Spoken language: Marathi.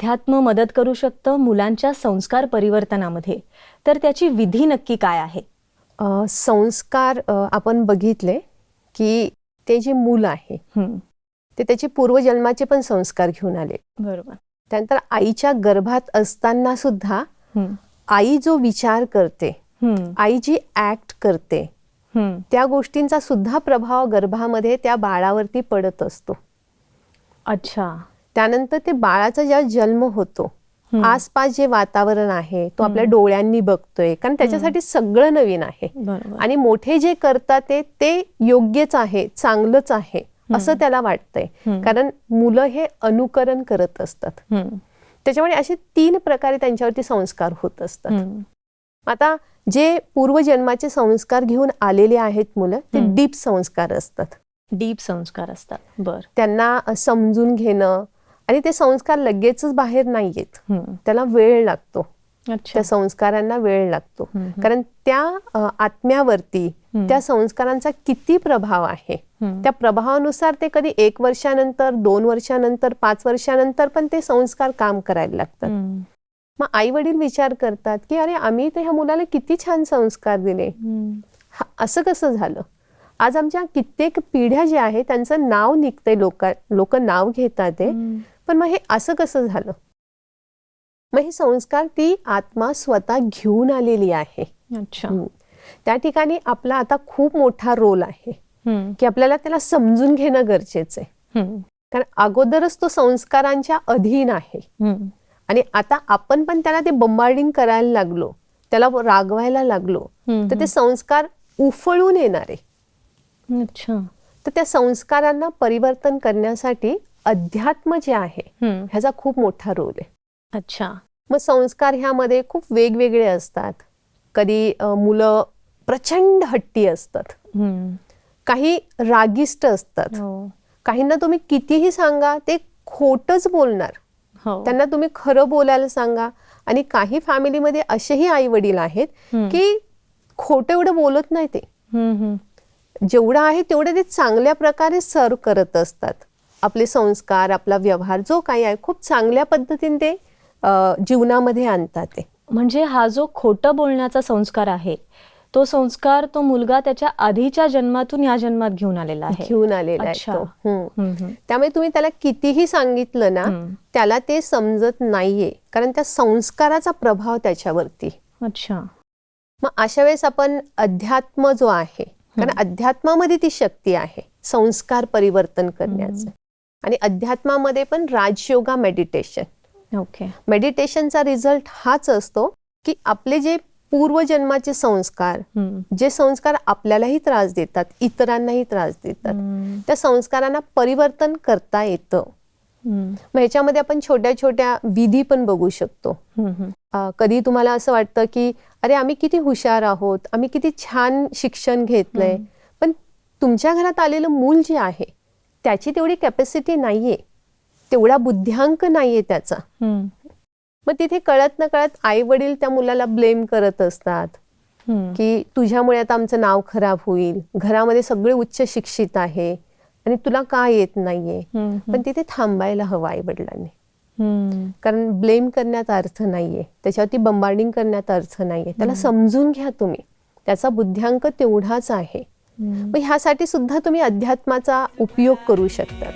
अध्यात्म मदत करू शकतं मुलांच्या संस्कार परिवर्तनामध्ये? तर त्याची विधी नक्की काय आहे? संस्कार आपण बघितले की ते जे मूल आहे ते त्याचे पूर्वजन्माचे पण संस्कार घेऊन आले. बरोबर. त्यानंतर आईच्या गर्भात असताना सुद्धा आई जो विचार करते आई जी ऍक्ट करते त्या गोष्टींचा सुद्धा प्रभाव गर्भामध्ये त्या बाळावरती पडत असतो. अच्छा. त्यानंतर ते बाळाचा जेव्हा जन्म होतो आसपास जे वातावरण आहे तो आपल्या डोळ्यांनी बघतोय. कारण त्याच्यासाठी सगळं नवीन आहे. आणि मोठे जे करतात ते ते योग्यच आहे चांगलंच आहे असं त्याला वाटतंय. कारण मुलं हे अनुकरण करत असतात. त्याच्यामुळे असे तीन प्रकारे त्यांच्यावरती संस्कार होत असतात. आता जे पूर्वजन्माचे संस्कार घेऊन आलेले आहेत मुलं ते. डीप संस्कार असतात. डीप संस्कार असतात. बर. त्यांना समजून घेणं आणि ते संस्कार लगेचच बाहेर नाही येत त्याला वेळ लागतो. त्या संस्कारांना वेळ लागतो. कारण त्या आत्म्यावरती. त्या संस्कारांचा किती प्रभाव आहे. त्या प्रभावानुसार ते कधी एक वर्षानंतर दोन वर्षानंतर पाच वर्षानंतर पण ते संस्कार काम करायला लागतात. मग आई वडील विचार करतात की अरे आम्ही तर ह्या मुलाला किती छान संस्कार दिले. असं कसं झालं? आज आमच्या कित्येक पिढ्या ज्या आहेत त्यांचं नाव निघतंय लोक लोक नाव घेतात ते पण मग हे असं कसं झालं? मग हे संस्कार ती आत्मा स्वतः घेऊन आलेली आहे. अच्छा. त्या ठिकाणी आपला आता खूप मोठा रोल आहे. की आपल्याला त्याला समजून घेणं गरजेचं आहे कारण अगोदरच तो संस्कारांच्या अधीन आहे. आणि आता आपण पण त्याला ते बंबार्डिंग करायला लागलो त्याला रागवायला लागलो तर ते संस्कार उफळून येणार. आहे अच्छा. तर त्या संस्कारांना परिवर्तन करण्यासाठी अध्यात्म जे आहे ह्याचा खूप मोठा रोल आहे. अच्छा. मग संस्कार ह्यामध्ये खूप वेगवेगळे असतात. कधी मुलं प्रचंड हट्टी असतात. काही रागिष्ट असतात. हो. काहींना तुम्ही कितीही सांगा ते खोटच बोलणार. हो. त्यांना तुम्ही खरं बोलायला सांगा. आणि काही फॅमिलीमध्ये असेही आई वडील आहेत. की खोटं एवढं बोलत नाही ते. जेवढं आहे तेवढं ते चांगल्या प्रकारे सर्व करत असतात. आपले संस्कार आपला व्यवहार जो काही आहे खूप चांगल्या पद्धतीने ते जीवनामध्ये आणतात ते. म्हणजे हा जो खोटं बोलण्याचा संस्कार आहे तो संस्कार तो मुलगा त्याच्या आधीच्या जन्मातून या जन्मात घेऊन आलेला आहे. घेऊन आलेला आहे त्यामुळे तुम्ही त्याला कितीही सांगितलं ना. त्याला ते समजत नाहीये कारण त्या संस्काराचा प्रभाव त्याच्यावरती. अच्छा. मग अशा वेळेस आपण अध्यात्म जो आहे कारण अध्यात्मामध्ये ती शक्ती आहे संस्कार परिवर्तन करण्याचं. आणि अध्यात्मामध्ये पण राजयोगा मेडिटेशन ओके मेडिटेशनचा रिझल्ट हाच असतो की आपले जे पूर्वजन्माचे संस्कार हम्म, जे संस्कार आपल्यालाही त्रास देतात इतरांनाही त्रास देतात हम्म, त्या संस्कारांना परिवर्तन करता येतं. हम्म, मग ह्याच्यामध्ये आपण छोट्या छोट्या विधी पण बघू शकतो. अ, कधी तुम्हाला असं वाटतं की अरे आम्ही किती हुशार आहोत आम्ही किती छान शिक्षण घेतलंय. हम्म. पण तुमच्या घरात आलेलं मूल जे आहे त्याची तेवढी कॅपॅसिटी नाहीये. तेवढा बुद्ध्यांक नाहीये त्याचा. मग तिथे कळत न कळत आई वडील त्या मुलाला ब्लेम करत असतात. की तुझ्यामुळे आता आमचं नाव खराब होईल. घरामध्ये सगळे उच्च शिक्षित आहे. आणि तुला का येत नाहीये? पण तिथे थांबायला हवं आई वडिलांनी कारण ब्लेम करण्यात अर्थ नाहीये. त्याच्यावरती बंबार्डिंग करण्यात अर्थ नाहीये. त्याला समजून घ्या तुम्ही. त्याचा बुद्ध्यांक तेवढाच आहे. मग ह्यासाठी सुद्धा तुम्ही अध्यात्माचा उपयोग करू शकता.